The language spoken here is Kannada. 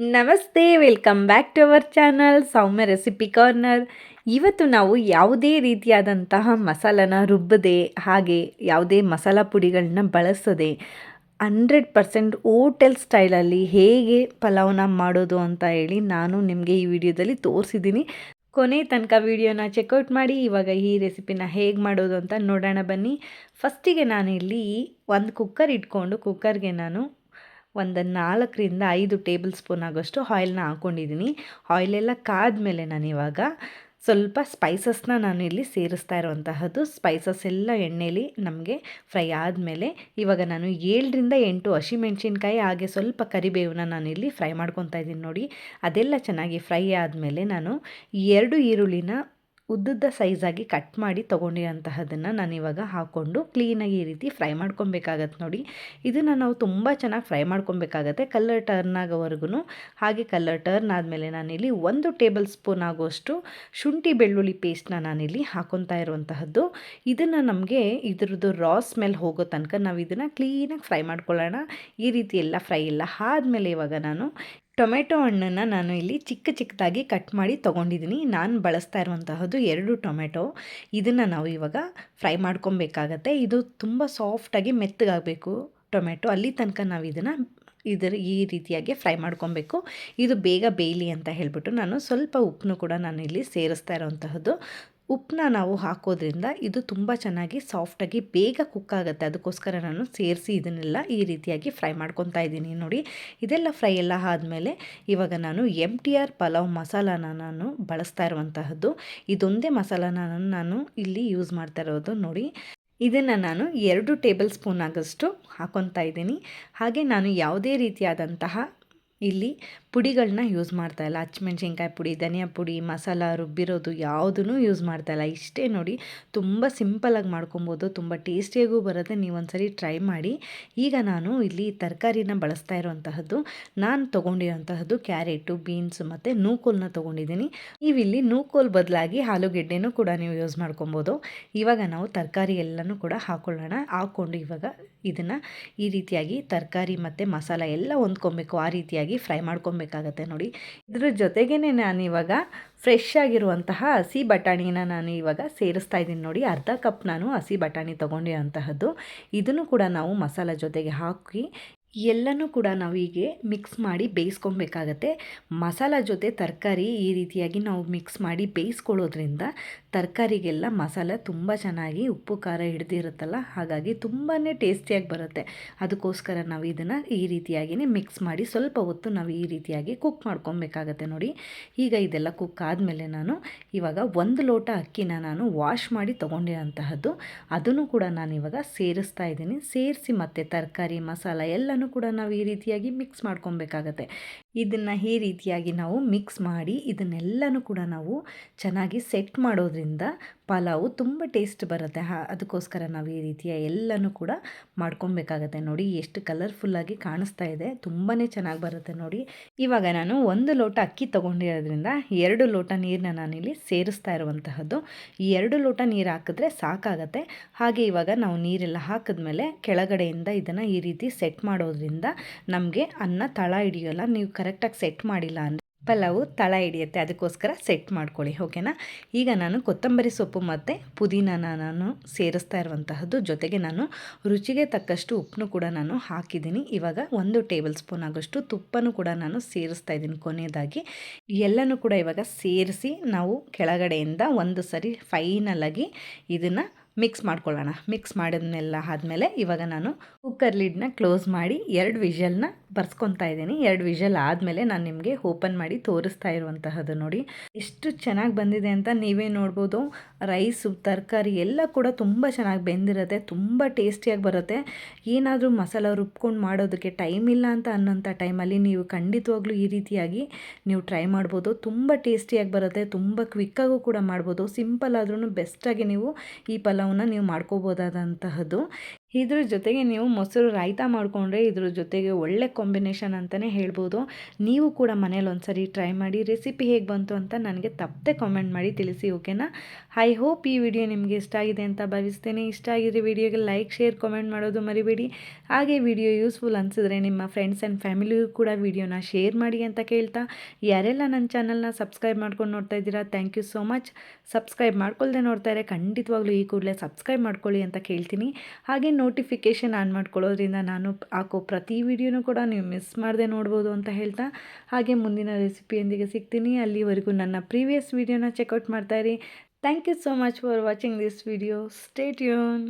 ನಮಸ್ತೆ, welcome back to our channel Soumya recipe corner. ಇವತ್ತು ನಾವು ಯಾವುದೇ ರೀತಿಯಾದಂತಹ ಮಸಾಲನ ರುಬ್ಬದೆ ಹಾಗೆ ಯಾವುದೇ ಮಸಾಲ ಪುಡಿಗಳನ್ನ ಬಳಸದೆ ಹಂಡ್ರೆಡ್ ಪರ್ಸೆಂಟ್ ಓಟೆಲ್ ಸ್ಟೈಲಲ್ಲಿ ಹೇಗೆ ಪಲಾವ್ನ ಮಾಡೋದು ಅಂತ ಹೇಳಿ ನಾನು ನಿಮಗೆ ಈ ವಿಡಿಯೋದಲ್ಲಿ ತೋರಿಸಿದ್ದೀನಿ. ಕೊನೆ ತನಕ ವಿಡಿಯೋನ ಚೆಕ್ಔಟ್ ಮಾಡಿ, ಇವಾಗ ಈ ರೆಸಿಪಿನ ಹೇಗೆ ಮಾಡೋದು ಅಂತ ನೋಡೋಣ ಬನ್ನಿ. ಫಸ್ಟಿಗೆ ನಾನು ಇಲ್ಲಿ ಒಂದು ಕುಕ್ಕರ್ ಇಟ್ಕೊಂಡು ಕುಕ್ಕರ್ಗೆ ನಾನು ಒಂದು ನಾಲ್ಕರಿಂದ ಐದು ಟೇಬಲ್ ಸ್ಪೂನ್ ಆಗೋಷ್ಟು ಆಯಿಲ್ನ ಹಾಕ್ಕೊಂಡಿದ್ದೀನಿ. ಆಯಿಲೆಲ್ಲ ಕಾದ್ಮೇಲೆ ನಾನಿವಾಗ ಸ್ವಲ್ಪ ಸ್ಪೈಸಸ್ನ ನಾನು ಇಲ್ಲಿ ಸೇರಿಸ್ತಾ ಇರುವಂತಹದ್ದು. ಸ್ಪೈಸಸ್ ಎಲ್ಲ ಎಣ್ಣೆಲಿ ನಮಗೆ ಫ್ರೈ ಆದಮೇಲೆ ಇವಾಗ ನಾನು ಏಳರಿಂದ ಎಂಟು ಹಸಿಮೆಣ್ಸಿನ್ಕಾಯಿ ಹಾಗೆ ಸ್ವಲ್ಪ ಕರಿಬೇವನ್ನ ನಾನಿಲ್ಲಿ ಫ್ರೈ ಮಾಡ್ಕೊತಾ ಇದ್ದೀನಿ ನೋಡಿ. ಅದೆಲ್ಲ ಚೆನ್ನಾಗಿ ಫ್ರೈ ಆದಮೇಲೆ ನಾನು ಎರಡು ಈರುಳ್ಳಿನ ಉದ್ದುದ್ದ ಸೈಜಾಗಿ ಕಟ್ ಮಾಡಿ ತೊಗೊಂಡಿರೋಂತಹದನ್ನು ನಾನು ಇವಾಗ ಹಾಕ್ಕೊಂಡು ಕ್ಲೀನಾಗಿ ಈ ರೀತಿ ಫ್ರೈ ಮಾಡ್ಕೊಬೇಕಾಗತ್ತೆ ನೋಡಿ. ಇದನ್ನು ನಾವು ತುಂಬ ಚೆನ್ನಾಗಿ ಫ್ರೈ ಮಾಡ್ಕೊಬೇಕಾಗತ್ತೆ ಕಲರ್ ಟರ್ನ್ ಆಗೋವರೆಗೂ ಹಾಗೆ ಕಲರ್ ಟರ್ನ್ ಆದಮೇಲೆ ನಾನಿಲ್ಲಿ ಒಂದು ಟೇಬಲ್ ಸ್ಪೂನ್ ಆಗುವಷ್ಟು ಶುಂಠಿ ಬೆಳ್ಳುಳ್ಳಿ ಪೇಸ್ಟ್ನ ನಾನಿಲ್ಲಿ ಹಾಕೊತಾ ಇರುವಂತಹದ್ದು. ಇದನ್ನು ನಮಗೆ ಇದ್ರದ್ದು ರಾ ಸ್ಮೆಲ್ ಹೋಗೋ ತನಕ ನಾವು ಇದನ್ನು ಕ್ಲೀನಾಗಿ ಫ್ರೈ ಮಾಡ್ಕೊಳ್ಳೋಣ. ಈ ರೀತಿ ಎಲ್ಲ ಫ್ರೈ ಎಲ್ಲ ಆದಮೇಲೆ ಇವಾಗ ನಾನು ಟೊಮೆಟೊ ಹಣ್ಣನ್ನು ನಾನು ಇಲ್ಲಿ ಚಿಕ್ಕ ಚಿಕ್ಕದಾಗಿ ಕಟ್ ಮಾಡಿ ತೊಗೊಂಡಿದ್ದೀನಿ. ನಾನು ಬಳಸ್ತಾ ಇರುವಂತಹದ್ದು ಎರಡು ಟೊಮೆಟೊ. ಇದನ್ನು ನಾವು ಇವಾಗ ಫ್ರೈ ಮಾಡ್ಕೊಬೇಕಾಗತ್ತೆ. ಇದು ತುಂಬ ಸಾಫ್ಟಾಗಿ ಮೆತ್ತಗಾಗಬೇಕು ಟೊಮೆಟೊ. ಅಲ್ಲಿ ತನಕ ನಾವು ಇದನ್ನು ಇದರ ಈ ರೀತಿಯಾಗಿ ಫ್ರೈ ಮಾಡ್ಕೊಬೇಕು. ಇದು ಬೇಗ ಬೇಯಲಿ ಅಂತ ಹೇಳಿಬಿಟ್ಟು ನಾನು ಸ್ವಲ್ಪ ಉಪ್ಪನ್ನು ಕೂಡ ನಾನು ಇಲ್ಲಿ ಸೇರಿಸ್ತಾ ಇರೋವಂತಹದ್ದು. ಉಪ್ಪನ್ನ ನಾವು ಹಾಕೋದ್ರಿಂದ ಇದು ತುಂಬ ಚೆನ್ನಾಗಿ ಸಾಫ್ಟಾಗಿ ಬೇಗ ಕುಕ್ ಆಗುತ್ತೆ. ಅದಕ್ಕೋಸ್ಕರ ನಾನು ಸೇರಿಸಿ ಇದನ್ನೆಲ್ಲ ಈ ರೀತಿಯಾಗಿ ಫ್ರೈ ಮಾಡ್ಕೊತಾ ಇದ್ದೀನಿ. ನೋಡಿ, ಇದೆಲ್ಲ ಫ್ರೈ ಎಲ್ಲ ಆದಮೇಲೆ ಇವಾಗ ನಾನು ಎಂ ಟಿ ಆರ್ ಪಲಾವ್ ಮಸಾಲಾನ ನಾನು ಬಳಸ್ತಾ ಇರುವಂತಹದ್ದು. ಇದೊಂದೇ ಮಸಾಲಾನ ನಾನು ಇಲ್ಲಿ ಯೂಸ್ ಮಾಡ್ತಾ ಇರೋದು. ನೋಡಿ, ಇದನ್ನು ನಾನು ಎರಡು ಟೇಬಲ್ ಸ್ಪೂನ್ ಆಗಷ್ಟು ಹಾಕೊತಾ ಇದ್ದೀನಿ. ಹಾಗೆ ನಾನು ಯಾವುದೇ ರೀತಿಯಾದಂತಹ ಇಲ್ಲಿ ಪುಡಿಗಳನ್ನ ಯೂಸ್ ಮಾಡ್ತಾ ಇಲ್ಲ. ಹಚ್ಮೆಣ್ಸಿನ್ಕಾಯಿ ಪುಡಿ, ಧನಿಯಾ ಪುಡಿ, ಮಸಾಲ ರುಬ್ಬಿರೋದು ಯಾವುದೂ ಯೂಸ್ ಮಾಡ್ತಾ ಇಲ್ಲ. ಇಷ್ಟೇ ನೋಡಿ, ತುಂಬ ಸಿಂಪಲಾಗಿ ಮಾಡ್ಕೊಬೋದು, ತುಂಬ ಟೇಸ್ಟಿಯಾಗೂ ಬರುತ್ತೆ. ನೀವು ಸರಿ ಟ್ರೈ ಮಾಡಿ. ಈಗ ನಾನು ಇಲ್ಲಿ ತರಕಾರಿನ ಬಳಸ್ತಾ ಇರುವಂತಹದ್ದು, ನಾನು ತೊಗೊಂಡಿರೋಂತಹದ್ದು ಕ್ಯಾರೆಟು, ಬೀನ್ಸ್ ಮತ್ತು ನೂಕೋಲ್ನ ತೊಗೊಂಡಿದ್ದೀನಿ. ನೀವಿಲ್ಲಿ ನೂಕೋಲ್ ಬದಲಾಗಿ ಆಲೂಗೆಡ್ಡೆನೂ ಕೂಡ ನೀವು ಯೂಸ್ ಮಾಡ್ಕೊಬೋದು. ಇವಾಗ ನಾವು ತರಕಾರಿ ಎಲ್ಲನೂ ಕೂಡ ಹಾಕ್ಕೊಳ್ಳೋಣ ಹಾಕ್ಕೊಂಡು ಇವಾಗ ಇದನ್ನು ಈ ರೀತಿಯಾಗಿ ತರಕಾರಿ ಮತ್ತು ಮಸಾಲ ಎಲ್ಲ ಹೊಂದ್ಕೊಬೇಕು. ಆ ರೀತಿಯಾಗಿ ಫ್ರೈ ಮಾಡ್ಕೊಬೇಕಾಗತ್ತೆ ನೋಡಿ. ಇದ್ರ ಜೊತೆಗೇ ನಾನು ಇವಾಗ ಫ್ರೆಶ್ ಆಗಿರುವಂತಹ ಹಸಿ ಬಟಾಣಿನ ನಾನು ಇವಾಗ ಸೇರಿಸ್ತಾ ಇದ್ದೀನಿ ನೋಡಿ. ಅರ್ಧ ಕಪ್ ನಾನು ಹಸಿ ಬಟಾಣಿ ತೊಗೊಂಡಿರೋಂತಹದ್ದು ಇದನ್ನು ಕೂಡ ನಾವು ಮಸಾಲ ಜೊತೆಗೆ ಹಾಕಿ ಎಲ್ಲನೂ ಕೂಡ ನಾವು ಹೀಗೆ ಮಿಕ್ಸ್ ಮಾಡಿ ಬೇಯಿಸ್ಕೊಬೇಕಾಗತ್ತೆ. ಮಸಾಲ ಜೊತೆ ತರಕಾರಿ ಈ ರೀತಿಯಾಗಿ ನಾವು ಮಿಕ್ಸ್ ಮಾಡಿ ಬೇಯಿಸ್ಕೊಳ್ಳೋದ್ರಿಂದ ತರಕಾರಿಗೆಲ್ಲ ಮಸಾಲೆ ತುಂಬ ಚೆನ್ನಾಗಿ ಉಪ್ಪು, ಖಾರ ಹಿಡ್ದಿರುತ್ತಲ್ಲ, ಹಾಗಾಗಿ ತುಂಬಾ ಟೇಸ್ಟಿಯಾಗಿ ಬರುತ್ತೆ. ಅದಕ್ಕೋಸ್ಕರ ನಾವು ಇದನ್ನು ಈ ರೀತಿಯಾಗಿಯೇ ಮಿಕ್ಸ್ ಮಾಡಿ ಸ್ವಲ್ಪ ಹೊತ್ತು ನಾವು ಈ ರೀತಿಯಾಗಿ ಕುಕ್ ಮಾಡ್ಕೊಬೇಕಾಗತ್ತೆ ನೋಡಿ. ಈಗ ಇದೆಲ್ಲ ಕುಕ್ ಆದಮೇಲೆ ನಾನು ಇವಾಗ ಒಂದು ಲೋಟ ಅಕ್ಕಿನ ನಾನು ವಾಶ್ ಮಾಡಿ ತೊಗೊಂಡಿರೋಂತಹದ್ದು ಅದನ್ನು ಕೂಡ ನಾನು ಇವಾಗ ಸೇರಿಸ್ತಾ ಇದ್ದೀನಿ. ಸೇರಿಸಿ ಮತ್ತು ತರಕಾರಿ, ಮಸಾಲ ಎಲ್ಲನೂ ಕೂಡ ನಾವು ಈ ರೀತಿಯಾಗಿ ಮಿಕ್ಸ್ ಮಾಡ್ಕೊಬೇಕಾಗತ್ತೆ. ಇದನ್ನು ಈ ರೀತಿಯಾಗಿ ನಾವು ಮಿಕ್ಸ್ ಮಾಡಿ ಇದನ್ನೆಲ್ಲನೂ ಕೂಡ ನಾವು ಚೆನ್ನಾಗಿ ಸೆಟ್ ಮಾಡೋದ್ರಿಂದ ಪಲಾವು ತುಂಬ ಟೇಸ್ಟ್ ಬರುತ್ತೆ. ಹಾ, ಅದಕ್ಕೋಸ್ಕರ ನಾವು ಈ ರೀತಿಯ ಎಲ್ಲನೂ ಕೂಡ ಮಾಡ್ಕೊಬೇಕಾಗತ್ತೆ ನೋಡಿ. ಎಷ್ಟು ಕಲರ್ಫುಲ್ಲಾಗಿ ಕಾಣಿಸ್ತಾ ಇದೆ. ತುಂಬಾ ಚೆನ್ನಾಗಿ ಬರುತ್ತೆ ನೋಡಿ. ಇವಾಗ ನಾನು ಒಂದು ಲೋಟ ಅಕ್ಕಿ ತೊಗೊಂಡಿರೋದ್ರಿಂದ ಎರಡು ಲೋಟ ನೀರನ್ನ ನಾನಿಲ್ಲಿ ಸೇರಿಸ್ತಾ ಇರುವಂತಹದ್ದು. ಈ ಎರಡು ಲೋಟ ನೀರು ಹಾಕಿದ್ರೆ ಸಾಕಾಗತ್ತೆ. ಹಾಗೆ ಇವಾಗ ನಾವು ನೀರೆಲ್ಲ ಹಾಕಿದ್ಮೇಲೆ ಕೆಳಗಡೆಯಿಂದ ಇದನ್ನು ಈ ರೀತಿ ಸೆಟ್ ಮಾಡೋದ್ರಿಂದ ನಮಗೆ ಅನ್ನ ತಳ ಹಿಡಿಯೋಲ್ಲ ನೀವು ಕರೆಕ್ಟಾಗಿ ಸೆಟ್ ಮಾಡಿಲ್ಲ ಅಂದರೆ ಪಲಾವು, ತಳ ಹಿಡಿಯುತ್ತೆ. ಅದಕ್ಕೋಸ್ಕರ ಸೆಟ್ ಮಾಡ್ಕೊಳ್ಳಿ ಓಕೆನಾ ಈಗ ನಾನು ಕೊತ್ತಂಬರಿ ಸೊಪ್ಪು ಮತ್ತು ಪುದೀನಾನ ನಾನು ಸೇರಿಸ್ತಾ ಇರುವಂತಹದ್ದು. ಜೊತೆಗೆ ನಾನು ರುಚಿಗೆ ತಕ್ಕಷ್ಟು ಉಪ್ಪನ್ನು ಕೂಡ ನಾನು ಹಾಕಿದ್ದೀನಿ. ಇವಾಗ ಒಂದು ಟೇಬಲ್ ಸ್ಪೂನ್ ಆಗೋಷ್ಟು ತುಪ್ಪನೂ ಕೂಡ ನಾನು ಸೇರಿಸ್ತಾ ಇದ್ದೀನಿ ಕೊನೆಯದಾಗಿ. ಎಲ್ಲನೂ ಕೂಡ ಇವಾಗ ಸೇರಿಸಿ ನಾವು ಕೆಳಗಡೆಯಿಂದ ಒಂದು ಸರಿ ಫೈನಲಾಗಿ ಇದನ್ನು ಮಿಕ್ಸ್ ಮಾಡ್ಕೊಳ್ಳೋಣ. ಮಿಕ್ಸ್ ಮಾಡಿದ್ನೆಲ್ಲ ಆದಮೇಲೆ ಇವಾಗ ನಾನು ಕುಕ್ಕರ್ ಲಿಡ್ನ ಕ್ಲೋಸ್ ಮಾಡಿ ಎರಡು ವಿಷಲ್ನ ಬರ್ಸ್ಕೊತಾ ಇದ್ದೀನಿ. ಎರಡು ವಿಷಲ್ ಆದಮೇಲೆ ನಾನು ನಿಮಗೆ ಓಪನ್ ಮಾಡಿ ತೋರಿಸ್ತಾ ಇರುವಂತಹದ್ದು ನೋಡಿ. ಎಷ್ಟು ಚೆನ್ನಾಗಿ ಬಂದಿದೆ ಅಂತ ನೀವೇ ನೋಡ್ಬೋದು. ರೈಸು ತರಕಾರಿ ಎಲ್ಲ ಕೂಡ ತುಂಬ ಚೆನ್ನಾಗಿ ಬೆಂದಿರುತ್ತೆ. ತುಂಬ ಟೇಸ್ಟಿಯಾಗಿ ಬರುತ್ತೆ. ಏನಾದರೂ ಮಸಾಲ ರುಬ್ಕೊಂಡು ಮಾಡೋದಕ್ಕೆ ಟೈಮ್ ಇಲ್ಲ ಅಂತ ಅನ್ನೋಂಥ ಟೈಮಲ್ಲಿ ನೀವು ಖಂಡಿತವಾಗ್ಲೂ ಈ ರೀತಿಯಾಗಿ ನೀವು ಟ್ರೈ ಮಾಡ್ಬೋದು. ತುಂಬ ಟೇಸ್ಟಿಯಾಗಿ ಬರುತ್ತೆ. ತುಂಬ ಕ್ವಿಕ್ಕಾಗೂ ಕೂಡ ಮಾಡ್ಬೋದು. ಸಿಂಪಲ್ ಆದ್ರೂ ಬೆಸ್ಟಾಗಿ ನೀವು ಈ ಪಲಾವ್ನ ನೀವು ಮಾಡ್ಕೋಬೋದಾದಂತಹದ್ದು. ಇದ್ರ ಜೊತೆಗೆ ನೀವು ಮೊಸರು ರಾಯ್ತ ಮಾಡಿಕೊಂಡ್ರೆ ಇದ್ರ ಜೊತೆಗೆ ಒಳ್ಳೆ ಕಾಂಬಿನೇಷನ್ ಅಂತಲೇ ಹೇಳ್ಬೋದು. ನೀವು ಕೂಡ ಮನೇಲಿ ಒಂದ್ಸರಿ ಟ್ರೈ ಮಾಡಿ ರೆಸಿಪಿ ಹೇಗೆ ಬಂತು ಅಂತ ನನಗೆ ತಪ್ಪದೆ ಕಾಮೆಂಟ್ ಮಾಡಿ ತಿಳಿಸಿ ಓಕೆನಾ ಐ ಹೋಪ್ ಈ ವಿಡಿಯೋ ನಿಮಗೆ ಇಷ್ಟ ಆಗಿದೆ ಅಂತ ಭಾವಿಸ್ತೇನೆ. ಇಷ್ಟ ಆಗಿದ್ರೆ ವಿಡಿಯೋಗೆ ಲೈಕ್ ಶೇರ್ ಕಾಮೆಂಟ್ ಮಾಡೋದು ಮರಿಬೇಡಿ. ಹಾಗೆ ವಿಡಿಯೋ ಯೂಸ್ಫುಲ್ ಅನಿಸಿದ್ರೆ ನಿಮ್ಮ ಫ್ರೆಂಡ್ಸ್ ಆ್ಯಂಡ್ ಫ್ಯಾಮಿಲಿಗೂ ಕೂಡ ವಿಡಿಯೋನ ಶೇರ್ ಮಾಡಿ ಅಂತ ಕೇಳ್ತಾ. ಯಾರೆಲ್ಲ ನನ್ನ ಚಾನಲ್ನ ಸಬ್ಸ್ಕ್ರೈಬ್ ಮಾಡ್ಕೊಂಡು ನೋಡ್ತಾ ಇದ್ದೀರಾ thank you so much subscribe ಮಾಡ್ಕೊಳ್ದೆ ನೋಡ್ತಾ ಇದ್ದಾರೆ ಖಂಡಿತವಾಗ್ಲೂ ಈ ಕೂಡಲೇ ಸಬ್ಸ್ಕ್ರೈಬ್ ಮಾಡ್ಕೊಳ್ಳಿ ಅಂತ ಕೇಳ್ತೀನಿ. ಹಾಗೆ ನೋಟಿಫಿಕೇಷನ್ ಆನ್ ಮಾಡ್ಕೊಳ್ಳೋದ್ರಿಂದ ನಾನು ಹಾಕೋ ಪ್ರತಿ ವಿಡಿಯೋನೂ ಕೂಡ ನೀವು ಮಿಸ್ ಮಾಡದೆ ನೋಡ್ಬೋದು ಅಂತ ಹೇಳ್ತಾ, ಹಾಗೆ ಮುಂದಿನ ರೆಸಿಪಿಯೊಂದಿಗೆ ಸಿಗ್ತೀನಿ. ಅಲ್ಲಿವರೆಗೂ ನನ್ನ ಪ್ರೀವಿಯಸ್ ವಿಡಿಯೋನ check out ಮಾಡ್ತಾಯಿರಿ thank you so much for watching this video stay ಯೂನ್